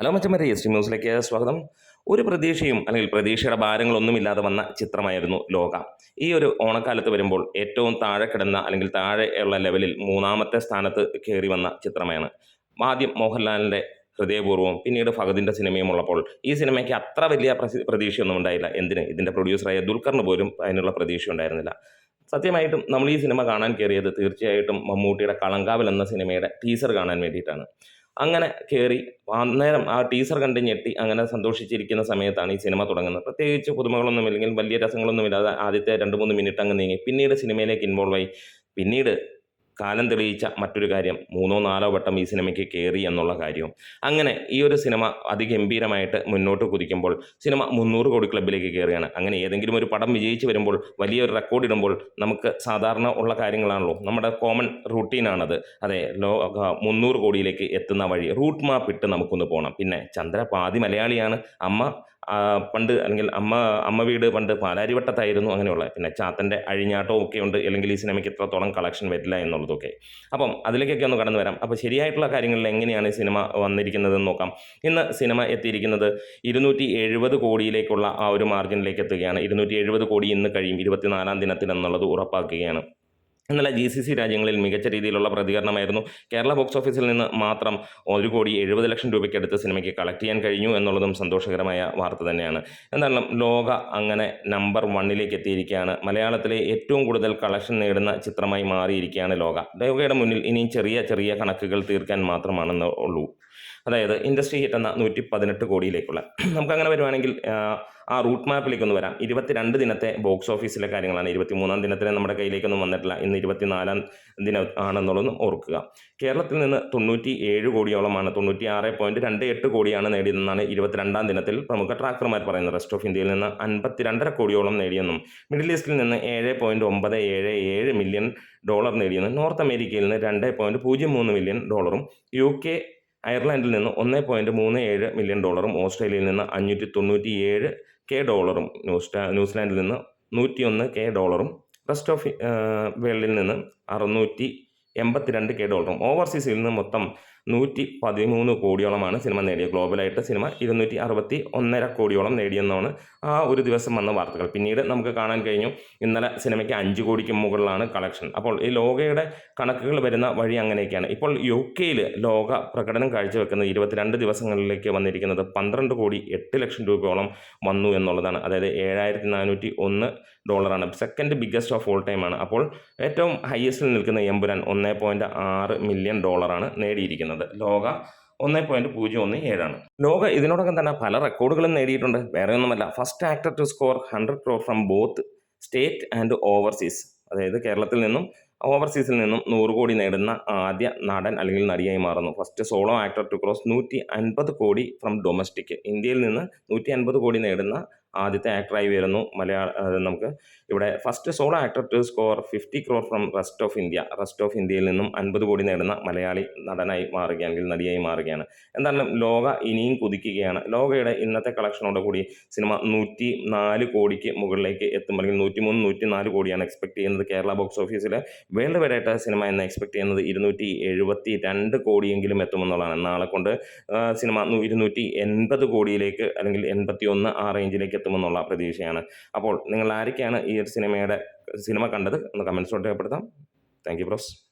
Hello മച്ചമ്മരെ S T ന്യൂസിലേക്ക് സ്വാഗതം. ഒരു പ്രതീക്ഷയും അല്ലെങ്കിൽ പ്രതീക്ഷയുടെ ഭാരങ്ങളൊന്നുമില്ലാതെ വന്ന ചിത്രമായിരുന്നു ലോക. ഈ ഒരു ഓണക്കാലത്ത് വരുമ്പോൾ ഏറ്റവും താഴെ കിടന്ന അല്ലെങ്കിൽ താഴെയുള്ള ലെവലിൽ മൂന്നാമത്തെ സ്ഥാനത്ത് കയറി വന്ന ചിത്രമാണ്. ആദ്യം മോഹൻലാലിന്റെ ഹൃദയപൂർവം പിന്നീട് ഫഹദിന്റെ സിനിമയും ഉള്ളപ്പോൾ ഈ സിനിമയ്ക്ക് അത്ര വലിയ പ്രതീക്ഷയൊന്നും ഉണ്ടായില്ല. എന്തിന്? ഇതിന്റെ പ്രൊഡ്യൂസറായ ദുൽഖറിന് പോലും അതിനുള്ള പ്രതീക്ഷ ഉണ്ടായിരുന്നില്ല. സത്യമായിട്ടും നമ്മൾ ഈ സിനിമ കാണാൻ കയറിയത് തീർച്ചയായിട്ടും മമ്മൂട്ടിയുടെ കളങ്കാവൽ എന്ന സിനിമയുടെ ടീസർ കാണാൻ വേണ്ടിയിട്ടാണ്. അങ്ങനെ കയറി അന്നേരം ആ ടീസർ കണ്ട് ഞെട്ടി അങ്ങനെ സന്തോഷിച്ചിരിക്കുന്ന സമയത്താണ് ഈ സിനിമ തുടങ്ങുന്നത്. പ്രത്യേകിച്ച് പുതുമകളൊന്നും ഇല്ലെങ്കിൽ വലിയ രസങ്ങളൊന്നുമില്ലാതെ ആദ്യത്തെ രണ്ട് മൂന്ന് മിനിറ്റ് അങ്ങ് നീങ്ങി. പിന്നീട് സിനിമയിലേക്ക് ഇൻവോൾവ് ആയി. പിന്നീട് കാലം തെളിയിച്ച മറ്റൊരു കാര്യം. മൂന്നോ നാലോ വട്ടം ഈ സിനിമയ്ക്ക് കയറി എന്നുള്ള കാര്യവും. അങ്ങനെ ഈ ഒരു സിനിമ അതിഗംഭീരമായിട്ട് മുന്നോട്ട് കുതിക്കുമ്പോൾ സിനിമ മുന്നൂറ് കോടി ക്ലബിലേക്ക് കയറുകയാണ് അങ്ങനെ ഏതെങ്കിലും ഒരു പടം വിജയിച്ച് വരുമ്പോൾ വലിയൊരു റെക്കോർഡ് ഇടുമ്പോൾ നമുക്ക് സാധാരണ ഉള്ള കാര്യങ്ങളാണല്ലോ. നമ്മുടെ കോമൺ റൂട്ടീനാണത് അതെ ലോ മുന്നൂറ് കോടിയിലേക്ക് എത്തുന്ന വഴി റൂട്ട് മാപ്പ് ഇട്ട് നമുക്കൊന്ന് പോകണം പിന്നെ ചന്ദ്ര പാതി മലയാളിയാണ്. അമ്മ പണ്ട് അല്ലെങ്കിൽ അമ്മ അമ്മ വീട് പണ്ട് പാലാരിവട്ടത്തായിരുന്നു അങ്ങനെയുള്ള. പിന്നെ ചാത്തന്റെ അഴിഞ്ഞാട്ടവും ഒക്കെ ഉണ്ട്. അല്ലെങ്കിൽ ഈ സിനിമയ്ക്ക് ഇത്രത്തോളം കളക്ഷൻ വരില്ല എന്നുള്ളതൊക്കെ. അപ്പം അതിലേക്കൊക്കെ ഒന്ന് കടന്നു വരാം. അപ്പോൾ ശരിയായിട്ടുള്ള കാര്യങ്ങളിൽ എങ്ങനെയാണ് സിനിമ വന്നിരിക്കുന്നതെന്ന് നോക്കാം. ഇന്ന് സിനിമ എത്തിയിരിക്കുന്നത് ഇരുന്നൂറ്റി എഴുപത് കോടിയിലേക്കുള്ള ആ ഒരു മാർജിനിലേക്ക് എത്തുകയാണ്. ഇരുന്നൂറ്റി എഴുപത് കോടി ഇന്ന് കഴിയും. ഇരുപത്തിനാലാം ദിനത്തിൽ എന്നുള്ളത് ഉറപ്പാക്കുകയാണ്. ഇന്നലെ ജി സി സി രാജ്യങ്ങളിൽ മികച്ച രീതിയിലുള്ള പ്രതികരണമായിരുന്നു. കേരള ബോക്സ് ഓഫീസിൽ നിന്ന് മാത്രം ഒരു കോടി എഴുപത് ലക്ഷം രൂപയ്ക്ക് അടുത്ത് സിനിമയ്ക്ക് കളക്ട് ചെയ്യാൻ കഴിഞ്ഞു എന്നുള്ളതും സന്തോഷകരമായ വാർത്ത തന്നെയാണ്. എന്നാലും ലോക അങ്ങനെ നമ്പർ വണ്ണിലേക്ക് എത്തിയിരിക്കുകയാണ്. മലയാളത്തിലെ ഏറ്റവും കൂടുതൽ കളക്ഷൻ നേടുന്ന ചിത്രമായി മാറിയിരിക്കുകയാണ് ലോക. ലോകയുടെ മുന്നിൽ ഇനിയും ചെറിയ ചെറിയ കണക്കുകൾ തീർക്കാൻ മാത്രമാണെന്ന് ഉള്ളൂ. അതായത് ഇൻഡസ്ട്രി ഹിറ്റ് എന്ന നൂറ്റി പതിനെട്ട് കോടിയിലേക്കുള്ള നമുക്കങ്ങനെ വരുവാണെങ്കിൽ ആ, റൂട്ട് മാപ്പിലേക്ക് ഒന്ന് വരാം. ഇരുപത്തിരണ്ട് ദിനത്തെ ബോക്സ് ഓഫീസിലെ കാര്യങ്ങളാണ്. ഇരുപത്തി മൂന്നാം ദിനത്തിന് നമ്മുടെ കയ്യിലേക്കൊന്നും വന്നിട്ടില്ല. ഇന്ന് ഇരുപത്തിനാലാം ദിനം ആണെന്നുള്ളതും ഓർക്കുക. കേരളത്തിൽ നിന്ന് തൊണ്ണൂറ്റി ഏഴ് കോടിയോളമാണ്. തൊണ്ണൂറ്റി ആറ് പോയിന്റ് രണ്ട് എട്ട് കോടിയാണ് നേടിയതെന്നാണ് ഇരുപത്തിരണ്ടാം ദിനത്തിൽ പ്രമുഖ ട്രാക്കർമാർ പറയുന്നത്. റെസ്റ്റ് ഓഫ് ഇന്ത്യയിൽ നിന്ന് അൻപത്തി രണ്ടര കോടിയോളം നേടിയെന്നും മിഡിൽ ഈസ്റ്റിൽ നിന്ന് ഏഴ് പോയിന്റ് ഒമ്പത് ഏഴ് ഏഴ് മില്യൺ ഡോളർ നേടിയെന്നും നോർത്ത് അമേരിക്കയിൽ നിന്ന് രണ്ട് പോയിന്റ് പൂജ്യം മൂന്ന് മില്യൺ ഡോളറും യു കെ അയർലൻഡിൽ നിന്ന് ഒന്ന് പോയിന്റ് മൂന്ന് ഏഴ് മില്യൺ ഡോളറും ഓസ്ട്രേലിയയിൽ നിന്ന് അഞ്ഞൂറ്റി തൊണ്ണൂറ്റി ഏഴ് കെ ഡോളറും ന്യൂസ്റ്റാ ന്യൂസിലാൻഡിൽ നിന്ന് നൂറ്റിയൊന്ന് കെ ഡോളറും റെസ്റ്റ് ഓഫ് വേൾഡിൽ നിന്ന് അറുന്നൂറ്റി എൺപത്തിരണ്ട് കെ ഡോളറും. ഓവർസീസിൽ നിന്ന് മൊത്തം നൂറ്റി പതിമൂന്ന് കോടിയോളമാണ് സിനിമ നേടിയത് ഗ്ലോബലായിട്ട് സിനിമ ഇരുന്നൂറ്റി അറുപത്തി ഒന്നര കോടിയോളം നേടിയെന്നാണ് ആ ഒരു ദിവസം വന്ന വാർത്തകൾ. പിന്നീട് നമുക്ക് കാണാൻ കഴിഞ്ഞു ഇന്നലെ സിനിമയ്ക്ക് അഞ്ച് കോടിക്ക് മുകളിലാണ് കളക്ഷൻ. അപ്പോൾ ഈ ലോകയുടെ കണക്കുകൾ വരുന്ന വഴി അങ്ങനെയൊക്കെയാണ്. ഇപ്പോൾ യു കെയിൽ ലോക പ്രകടനം കാഴ്ചവെക്കുന്നത് ഇരുപത്തിരണ്ട് ദിവസങ്ങളിലേക്ക് വന്നിരിക്കുന്നത് പന്ത്രണ്ട് കോടി എട്ട് ലക്ഷം രൂപയോളം വന്നു എന്നുള്ളതാണ്. അതായത് ഏഴായിരത്തി നാനൂറ്റി ഒന്ന് ഡോളറാണ്. Second biggest of all time ആണ് അപ്പോൾ ഏറ്റവും ഹയസ്റ്റിൽ നിൽക്കുന്ന എമ്പുരാൻ ഒന്ന് പോയിന്റ് ആറ് മില്യൺ ഡോളറാണ് നേടിയിരിക്കുന്നത്. ലോക ഒന്ന് പോയിന്റ് പൂജ്യം ഒന്ന് ഏഴാണ്. ലോക ഇതിനോടകം തന്നെ പല റെക്കോർഡുകളും നേടിയിട്ടുണ്ട്. വേറെ ഒന്നുമല്ല. First actor to score hundred crore from both state and overseas അതായത് കേരളത്തിൽ നിന്നും ഓവർസീസിൽ നിന്നും നൂറ് കോടി നേടുന്ന ആദ്യ നടൻ അല്ലെങ്കിൽ നടിയായി മാറുന്നു. First solo actor to cross നൂറ്റി അൻപത് കോടി ഫ്രം ഡൊമസ്റ്റിക് ഇന്ത്യയിൽ നിന്ന് നൂറ്റി അൻപത് കോടി നേടുന്ന ആദ്യത്തെ ആക്ടറായി വരുന്നു മലയാള നമുക്ക് ഇവിടെ first solo actor to score fifty crore from rest of India rest of ഇന്ത്യയിൽ നിന്നും അൻപത് കോടി നേടുന്ന മലയാളി നടനായി അല്ലെങ്കിൽ നടിയായി മാറുകയാണ്. എന്തായാലും ലോക ഇനിയും കുതിക്കുകയാണ്. ലോകയുടെ ഇന്നത്തെ കളക്ഷനോട് കൂടി സിനിമ നൂറ്റി നാല് കോടിക്ക് മുകളിലേക്ക് എത്തും. അല്ലെങ്കിൽ നൂറ്റി മൂന്ന് നൂറ്റി നാല് കോടിയാണ് എക്സ്പെക്ട് ചെയ്യുന്നത്. കേരള ബോക്സ് ഓഫീസിൽ വേൾഡ് വരെയായിട്ട് സിനിമ എന്ന് എക്സ്പെക്ട് ചെയ്യുന്നത് ഇരുന്നൂറ്റി എഴുപത്തി രണ്ട് കോടിയെങ്കിലും എത്തുമെന്നുള്ളതാണ്. നാളെ കൊണ്ട് സിനിമ ഇരുന്നൂറ്റി എൺപത് കോടിയിലേക്ക് അല്ലെങ്കിൽ എൺപത്തി ഒന്ന് ആ റേഞ്ചിലേക്ക് എത്തുമെന്നുള്ള പ്രതീക്ഷയാണ്. അപ്പോൾ നിങ്ങൾ ആരൊക്കെയാണ് ഈ ഒരു സിനിമയുടെ സിനിമ കണ്ടത്? ഒന്ന് കമൻസ് രേഖപ്പെടുത്താം. Thank you bros